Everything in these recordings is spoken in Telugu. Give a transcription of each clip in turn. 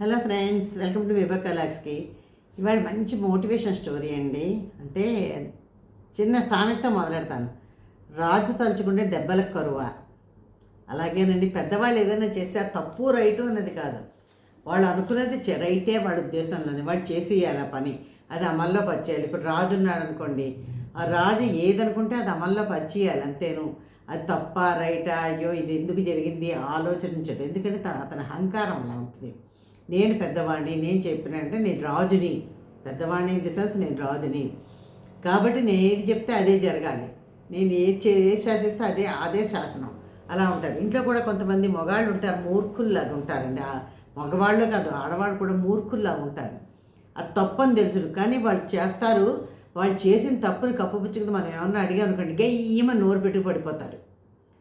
Hello friends welcome to Vibha కలాక్స్కి ఇవాళ మంచి మోటివేషన్ స్టోరీ అండి. అంటే చిన్న సామెత మొదలెడతాను. రాజు తలుచుకుంటే దెబ్బలకు కరువ. అలాగేనండి పెద్దవాళ్ళు ఏదైనా చేస్తే తప్పు రైటు అన్నది కాదు. వాళ్ళు అనుకున్నది రైటే వాడి ఉద్దేశంలోని. వాడు చేసేయాలి ఆ పని. అది అమల్లో పరిచేయాలి. ఇప్పుడు రాజు ఉన్నాడు అనుకోండి. ఆ రాజు ఏదనుకుంటే అది అమల్లో పరిచేయాలి అంతేను. అది తప్ప రైటా? అయ్యో ఇది ఎందుకు జరిగింది? ఆలోచించడు ఎందుకంటే తన అతని అహంకారం అలా ఉంటుంది. నేను పెద్దవాడిని నేను చెప్పిన అంటే నేను రాజుని. పెద్దవాడిని ఇన్ ది సెన్స్ నేను రాజుని. కాబట్టి నేను ఏది చెప్తే అదే జరగాలి. నేను ఏది చే ఏది శాసిస్తే అదే అదే శాసనం. అలా ఉంటారు ఇంట్లో కూడా కొంతమంది మగాళ్ళు ఉంటారు మూర్ఖుల్లాగా ఉంటారండి. ఆ మగవాళ్ళు కాదు ఆడవాళ్ళు కూడా మూర్ఖుల్లాగా ఉంటారు. అది తప్పని తెలుసు. కానీ వాళ్ళు చేస్తారు వాళ్ళు చేసిన తప్పుని కప్పుపుచ్చుకుంది మనం ఏమన్నా అడిగా అనుకోండి గయ్యమని నోరు పెట్టుకు పడిపోతారు.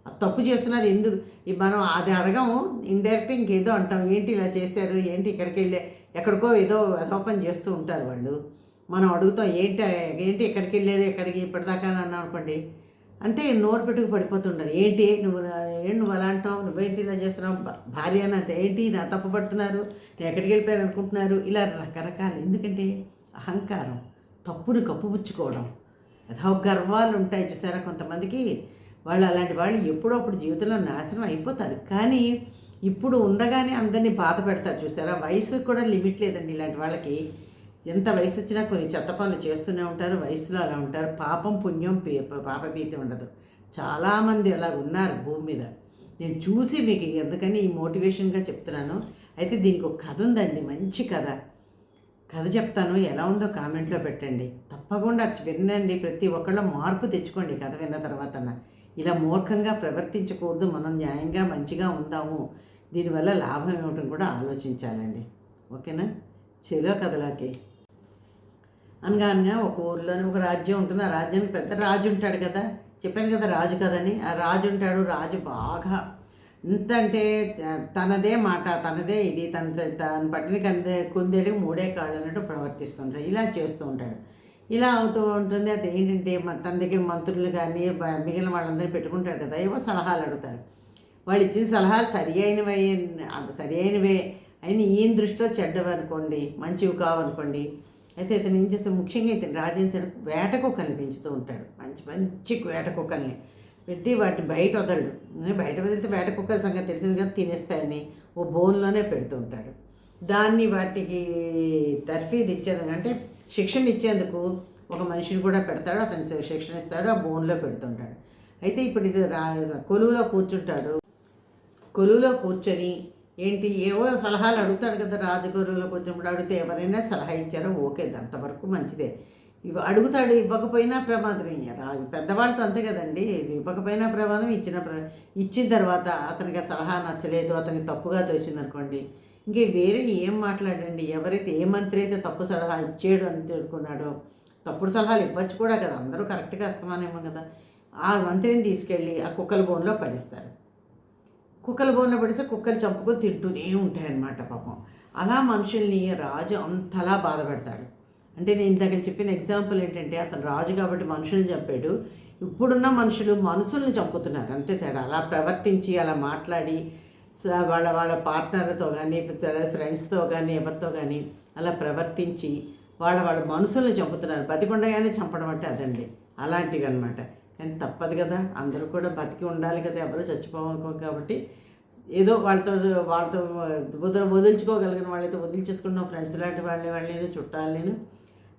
తప్పు చేస్తున్నారు ఎందుకు? మనం అది అడగము ఇండైరెక్ట్ ఇంకేదో అంటాం ఏంటి ఇలా చేశారు ఏంటి ఇక్కడికి వెళ్ళే ఎక్కడికో ఏదో అధోపం చేస్తూ ఉంటారు వాళ్ళు. మనం అడుగుతాం ఏంటి ఏంటి ఎక్కడికి వెళ్ళారు ఎక్కడికి ఇప్పటిదాకా అన్నాం అనుకోండి అంతే నోరు పెట్టుకు పడిపోతుంటారు. ఏంటి నువ్వు ఏంటి నువ్వు అలా అంటావు నువ్వేంటి ఇలా చేస్తున్నావు భార్య అని అంతే ఏంటి నా తప్పు పడుతున్నారు నేను ఎక్కడికి వెళ్ళిపోయారు అనుకుంటున్నారు ఇలా రకరకాలు. ఎందుకంటే అహంకారం తప్పుని కప్పుపుచ్చుకోవడం అదో గర్వాలు ఉంటాయి చూసారా కొంతమందికి? వాళ్ళు అలాంటి వాళ్ళు ఎప్పుడప్పుడు జీవితంలో నాశనం అయిపోతారు. కానీ ఇప్పుడు ఉండగానే అందరినీ బాధ పెడతారు చూసారా? వయసు కూడా లిమిట్ లేదండి ఇలాంటి వాళ్ళకి. ఎంత వయసు వచ్చినా కొన్ని చెత్త పనులు చేస్తూనే ఉంటారు వయసులో అలా ఉంటారు. పాపం పుణ్యం పాపభీతి ఉండదు. చాలామంది అలా ఉన్నారు భూమి మీద. నేను చూసి మీకు ఎందుకని ఈ మోటివేషన్గా చెప్తున్నాను. అయితే దీనికి ఒక కథ ఉందండి మంచి కథ. కథ చెప్తాను ఎలా ఉందో కామెంట్లో పెట్టండి. తప్పకుండా వినండి. ప్రతి ఒక్కళ్ళు మార్పు తెచ్చుకోండి కథ విన్న తర్వాత ఇలా మూర్ఖంగా ప్రవర్తించకూడదు మనం న్యాయంగా మంచిగా ఉందాము. దీనివల్ల లాభం ఇవ్వటం కూడా ఆలోచించాలండి. ఓకేనా? చెలో కథలాకి. అనగా అనగా ఒక ఊర్లోనే ఒక రాజ్యం ఉంటుంది. ఆ రాజ్యానికి పెద్ద రాజు ఉంటాడు కదా. చెప్పాను కదా రాజు కదని ఆ రాజు ఉంటాడు. రాజు బాగా ఎంత అంటే తనదే మాట తనదే ఇది. తన తను పట్టిన కందే కుందేడికి మూడే కాళ్ళు అన్నట్టు ప్రవర్తిస్తుంటాడు. ఇలా చేస్తూ ఉంటాడు. ఇలా అవుతూ ఉంటుంది. అది ఏంటంటే తన దగ్గర మంత్రులు కానీ మిగిలిన వాళ్ళందరినీ పెట్టుకుంటాడు కదా ఏవో సలహాలు అడుగుతారు. వాళ్ళు ఇచ్చిన సలహాలు సరి అయినవే సరి అయినవే అయినా ఈయన దృష్టిలో చెడ్డవి అనుకోండి మంచివి కావనుకోండి అయితే ఇతను ఏం చేస్తే ముఖ్యంగా ఇతను రాజేశ్వర వేట కుక్కల్ని పెంచుతూ ఉంటాడు. మంచి మంచి వేట కుక్కల్ని పెట్టి వాటిని బయట వదలడు. బయట వదిలితే వేట కుక్కల సంగతి తెలిసింది కదా తినేస్తాయని ఓ బోన్లోనే పెడుతూ ఉంటాడు. దాన్ని వాటికి తర్ఫీదు ఇచ్చేందుకు అంటే శిక్షణ ఇచ్చేందుకు ఒక మనిషిని కూడా పెడతాడు అతను శిక్షణ ఇస్తాడు ఆ బోన్లో పెడుతుంటాడు. అయితే ఇప్పుడు ఇది రా కొలువులో కూర్చుంటాడు. కొలువులో కూర్చొని ఏంటి ఏవో సలహాలు అడుగుతాడు కదా రాజగురువులో కొంచెం అడిగితే ఎవరైనా సలహా ఇచ్చారో? ఓకే అంతవరకు మంచిదే. ఇవి అడుగుతాడు ఇవ్వకపోయినా ప్రమాదమే. రాజు పెద్దవాళ్ళతో అంతే కదండి. ఇవ్వకపోయినా ప్రమాదం ఇచ్చిన ప్ర ఇచ్చిన తర్వాత అతనికి సలహా నచ్చలేదు అతనికి తప్పుగా తోచింది అనుకోండి ఇంకే వేరే ఏం మాట్లాడండి? ఎవరైతే ఏ మంత్రి అయితే తప్పు సలహా ఇచ్చాడు అని తెలుసుకున్నాడో తప్పుడు సలహాలు ఇవ్వచ్చు కూడా కదా. అందరూ కరెక్ట్గా ఇస్తామనేమో కదా. ఆ మంత్రిని తీసుకెళ్ళి ఆ కుక్కల బోన్లో పడేస్తారు. కుక్కల బోన్లో పడిస్తే కుక్కలు చంపుకొని తింటూనే ఉంటాయన్నమాట పాపం. అలా మనుషుల్ని రాజు అంతలా బాధపడతాడు అంటే నేను ఇందాక చెప్పిన ఎగ్జాంపుల్ ఏంటంటే అతను రాజు కాబట్టి మనుషుల్ని చంపాడు. ఇప్పుడున్న మనుషులు మనుషుల్ని చంపుతున్నారు. అంతే తేడా. అలా ప్రవర్తించి అలా మాట్లాడి వాళ్ళ వాళ్ళ పార్ట్నర్తో కానీ ఫ్రెండ్స్తో కానీ ఎవరితో కానీ అలా ప్రవర్తించి వాళ్ళ వాళ్ళ మనుషుల్ని చంపుతున్నారు. బతికుండగానే చంపడం అంటే అదండి. అలాంటివి అనమాట కానీ తప్పదు కదా. అందరూ కూడా బతికి ఉండాలి కదా. ఎవరు చచ్చిపోవాలనుకో కాబట్టి ఏదో వాళ్ళతో వాళ్ళతో వదిలి వదిలించుకోగలిగిన వాళ్ళైతే వదిలించేసుకున్నాం ఫ్రెండ్స్ లాంటి వాళ్ళని వాళ్ళని చుట్టాలు నేను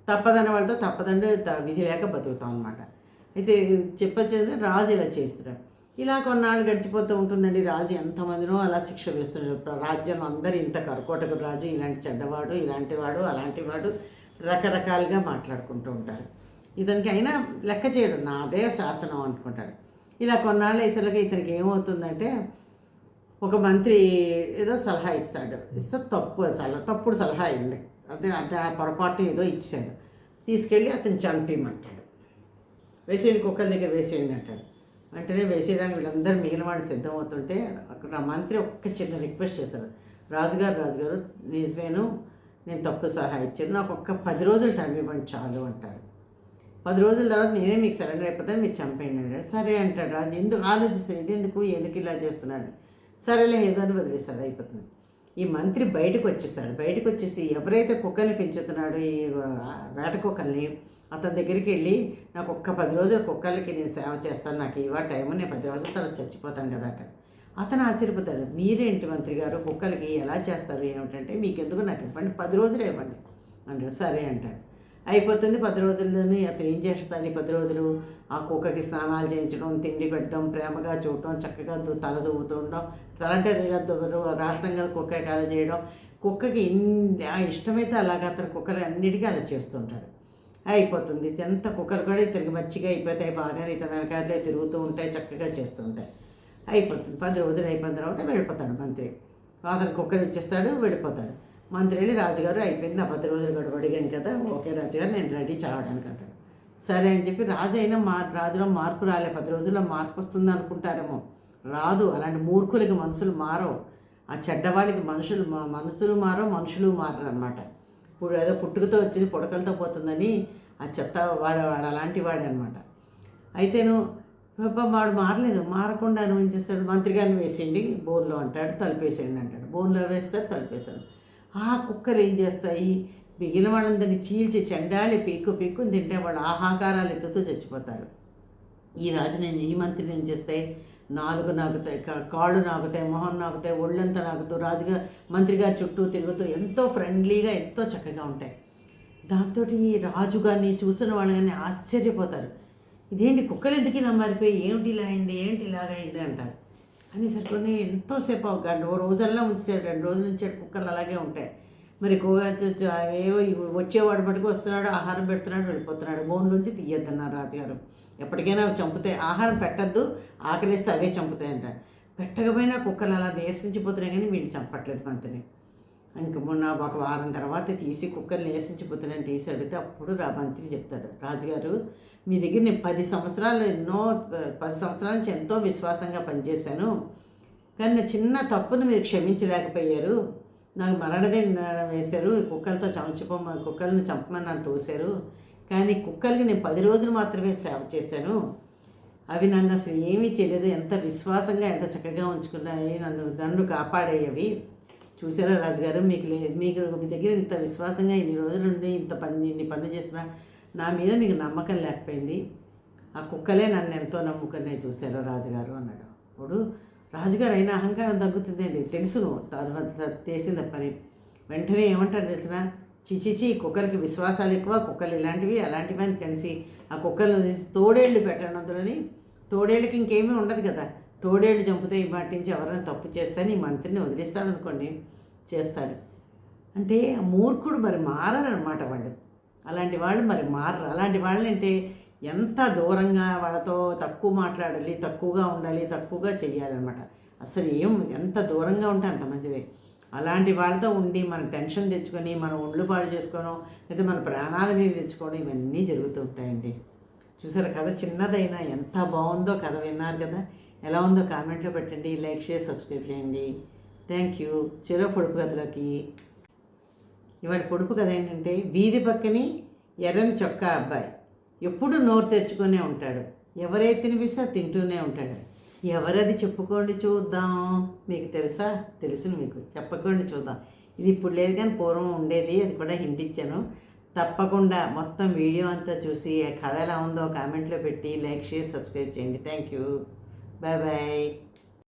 తప్పదన్న వాళ్ళతో తప్పదండి విధి లేక బతుకుతాం అనమాట అయితే చెప్పొచ్చేది రాజు ఇలా చేస్తున్నాడు ఇలా కొన్నాళ్ళు గడిచిపోతూ ఉంటుందండి. రాజు ఎంతమందినో అలా శిక్ష వేస్తున్నాడు రాజ్యం రాజ్యంలో అందరూ ఇంత కరకోటకు రాజు ఇలాంటి చెడ్డవాడు ఇలాంటి వాడు అలాంటి వాడు రకరకాలుగా మాట్లాడుకుంటూ ఉంటారు. ఇతనికి అయినా లెక్క చేయడు. నాదే శాసనం అనుకుంటాడు. ఇలా కొన్నాళ్ళు వేసరికి ఇతనికి ఏమవుతుందంటే ఒక మంత్రి ఏదో సలహా ఇస్తాడు. ఇస్తే తప్పు సలహా తప్పుడు సలహా అయింది. అదే అదే ఆ పొరపాటు ఏదో ఇచ్చాడు. తీసుకెళ్ళి అతను చంపేయమంటాడు వేసేయండి కుక్కల దగ్గర వేసేయండి అంటాడు. వెంటనే వేసేయడానికి వీళ్ళందరూ మిగిలిన వాళ్ళు సిద్ధమవుతుంటే అక్కడ మంత్రి ఒక్క చిన్న రిక్వెస్ట్ చేశారు. రాజుగారు రాజుగారు నిజమేను నేను తప్పు సలహా ఇచ్చాను. నాకు ఒక్క పది రోజులు టైం ఇవ్వండి చాలు అంటారు. పది రోజుల తర్వాత నేనే మీకు సరెండర్ అయిపోతాను మీరు చంపేయండి అంటాడు. సరే అంటాడు రాజు ఎందుకు ఆలోచిస్తాను ఇది ఎందుకు? ఎందుకు ఇలా చేస్తున్నాడు? సరేలే ఏదో అని వదిలేస్తాడు అయిపోతుంది. ఈ మంత్రి బయటకు వచ్చేస్తాడు బయటకు వచ్చేసి ఎవరైతే కుక్కల్ని పెంచుతున్నాడో ఈ వేట కుక్కల్ని అతని దగ్గరికి వెళ్ళి నాకు ఒక్క పది రోజులు కుక్కలకి నేను సేవ చేస్తాను నాకు ఇవా టైం నేను పది రోజుల తర్వాత చచ్చిపోతాను కదా అంటాడు. అతను ఆశ్చర్యపోతాడు. మీరేంటి మంత్రి గారు కుక్కలకి ఎలా చేస్తారు ఏమిటంటే మీకు ఎందుకు నాకు ఇవ్వండి పది రోజులు ఇవ్వండి అంటాడు. సరే అంటాడు. అయిపోతుంది పది రోజుల్లోనే అతను ఏం చేస్తాడు ఈ పది రోజులు? ఆ కుక్కకి స్నానాలు చేయించడం తిండి పెట్టడం ప్రేమగా చూడటం చక్కగా తల దువ్వుతూ ఉండడం తల అంటే రాష్ట్రంగా కుక్క కాల చేయడం. కుక్కకి ఇన్- ఆ ఇష్టమైతే అలాగా అతను కుక్కలు అన్నిటికీ అలా చేస్తుంటాడు. అయిపోతుంది. ఎంత కుక్కలు కూడా ఇతనికి మచ్చిగా అయిపోతాయి. బాగా ఇతని వెనకాలే తిరుగుతూ ఉంటాయి చక్కగా చేస్తూ ఉంటాయి అయిపోతుంది. పది రోజులు అయిపోయిన తర్వాత వెళ్ళిపోతాడు మంత్రి. అతను కుక్కలు ఇచ్చేస్తాడు వెళ్ళిపోతాడు. మంత్రి వెళ్ళి రాజుగారు అయిపోయింది. ఆ పది రోజులు గడువు అడిగాను కదా ఓకే రాజుగారు నేను రెడీ చావడానికి అంటాడు. సరే అని చెప్పి రాజు అయినా మా రాజులో మార్పు రాలే. పది రోజుల్లో మార్పు వస్తుంది అనుకుంటారేమో. రాదు. అలాంటి మూర్ఖులకి మనుషులు మారవు. ఆ చెడ్డవాళ్ళకి మనుషులు మా మనసులు మారవు మనుషులు మారరు అనమాట ఇప్పుడు ఏదో పుట్టుకతో వచ్చింది పుడకలతో పోతుందని ఆ చెత్త వాడు వాడు అలాంటి వాడే అనమాట అయితేను పాపం వాడు మారలేదు. మారకుండా ఏం చేస్తాడు? మంత్రి గారిని వేసేయండి బోన్లో అంటాడు తలిపేసేయండి అంటాడు. బోన్లో వేస్తాడు తలుపేస్తాడు ఆ కుక్కలు ఏం చేస్తాయి? మిగిలిన వాళ్ళందరినీ చీల్చి చెండాలి పీక్కు పీక్కుని తింటే వాళ్ళు ఆహాకారాలు ఎత్తుతూ చచ్చిపోతారు. ఈ రాజు నేను ఈ మంత్రిని ఏం చేస్తాయి? నాలుగు నాకుతాయి కా- కాళ్ళు నాకుతాయి మొహం నాకుతాయి ఒళ్ళంతా నాకుతూ రాజుగా మంత్రిగా చుట్టూ తిరుగుతూ ఎంతో ఫ్రెండ్లీగా ఎంతో చక్కగా ఉంటాయి. దాంతో ఈ రాజు గారిని చూస్తున్న వాళ్ళు కానీ ఆశ్చర్యపోతారు. ఇదేంటి కుక్కలు ఎందుకు ఇలా మారిపోయి ఏమిటి ఇలా అయింది ఏంటి ఇలాగ అంటారు అంటారు. అనేసరికి ఎంతోసేపు ఒక గంట ఓ రోజల్లా ఉంచాడు రెండు రోజుల నుంచి కుక్కలు అలాగే ఉంటాయి. మరి ఏవో ఇవి వచ్చేవాడు మటుకు వస్తున్నాడు ఆహారం పెడుతున్నాడు వెళ్ళిపోతున్నాడు బోన్ నుంచి తీయద్దన్నారు రాజుగారు. ఎప్పటికైనా అవి చంపుతాయి ఆహారం పెట్టద్దు ఆకలిస్తే అవే చంపుతాయంట. పెట్టకపోయినా కుక్కలు అలా నీరసించిపోతున్నాయి కానీ వీళ్ళు చంపట్లేదు మంత్రిని ఇంక మొన్న ఒక వారం తర్వాత తీసి కుక్కలు నీరసించిపోతున్నాయని తీసి అడిగితే అప్పుడు రా మంత్రి చెప్తాడు. రాజుగారు మీ దగ్గర నేను పది సంవత్సరాలు ఎన్నో పది సంవత్సరాల నుంచి ఎంతో విశ్వాసంగా పనిచేశాను. కానీ నా చిన్న తప్పును మీరు క్షమించలేకపోయారు. నాకు మరణదండ వేశారు. ఈ కుక్కలతో చంచిపోమ కుక్కలను చంపమని నన్ను తోశారు. కానీ కుక్కలకి నేను పది రోజులు మాత్రమే సేవ చేశాను. అవి నన్ను అసలు ఏమీ చేయలేదు. ఎంత విశ్వాసంగా ఎంత చక్కగా ఉంచుకున్నాయి. నన్ను నన్ను కాపాడేవి అవి చూసారా రాజుగారు మీకు లే మీకు మీ దగ్గర ఇంత విశ్వాసంగా ఇన్ని రోజులు ఉండి ఇంత పని ఇన్ని పనులు చేసినా నా మీద మీకు నమ్మకం లేకపోయింది. ఆ కుక్కలే నన్ను ఎంతో నమ్ముకునే చూశారు రాజుగారు అన్నాడు. అప్పుడు రాజుగారు అయినా అహంకారం తగ్గుతుందండి. తెలుసును తర్వాత చేసింది పని. వెంటనే ఏమంటారు తెలిసినా? చిచిచి కుక్కలకి విశ్వాసాలు ఎక్కువ కుక్కలు ఇలాంటివి అలాంటివి అని కలిసి ఆ కుక్కలు తోడేళ్ళు పెట్టడం తోడేళ్ళకి ఇంకేమీ ఉండదు కదా. తోడేళ్ళు చంపితే ఈ మాట నుంచి ఎవరైనా తప్పు చేస్తే ఈ మంత్రిని వదిలేస్తాడనుకోండి చేస్తాడు. అంటే మూర్ఖుడు మరి మారనమాట వాళ్ళు. అలాంటి వాళ్ళు మరి మారరు. అలాంటి వాళ్ళంటే ఎంత దూరంగా వాళ్ళతో తక్కువ మాట్లాడాలి తక్కువగా ఉండాలి తక్కువగా చెయ్యాలన్నమాట. అసలు ఏం ఎంత దూరంగా ఉంటే అంత మంచిదే. అలాంటి వాళ్ళతో ఉండి మనం టెన్షన్ తెచ్చుకొని మనం ఒళ్ళు పాడు చేసుకోవడం లేదా మన ప్రాణాల మీద తెచ్చుకోవడం ఇవన్నీ జరుగుతూ ఉంటాయండి. చూసారు కథ చిన్నదైనా ఎంత బాగుందో కథ విన్నారు కదా? ఎలా ఉందో కామెంట్లో పెట్టండి లైక్ షేర్ సబ్స్క్రైబ్ చేయండి. Thank you. చెరో పొడుపు కథలకి. ఇవాళ పొడుపు కథ ఏంటంటే వీధి పక్కని ఎర్రని చొక్కా అబ్బాయి. ఎప్పుడు నోరు తెచ్చుకునే ఉంటాడు. ఎవరైతే తినిపిస్తే తింటూనే ఉంటాడు. ఎవరది చెప్పుకోండి చూద్దాం. మీకు తెలుసా? తెలుసు మీకు. చెప్పకండి చూద్దాం. ఇది ఇప్పుడు లేదు కానీ పూర్వం ఉండేది. అది కూడా హింట్ ఇచ్చాను. తప్పకుండా మొత్తం వీడియో అంతా చూసి ఆ కథ ఎలా ఉందో కామెంట్లో పెట్టి లైక్ చేసి సబ్స్క్రైబ్ చేయండి. Thank you. Bye bye.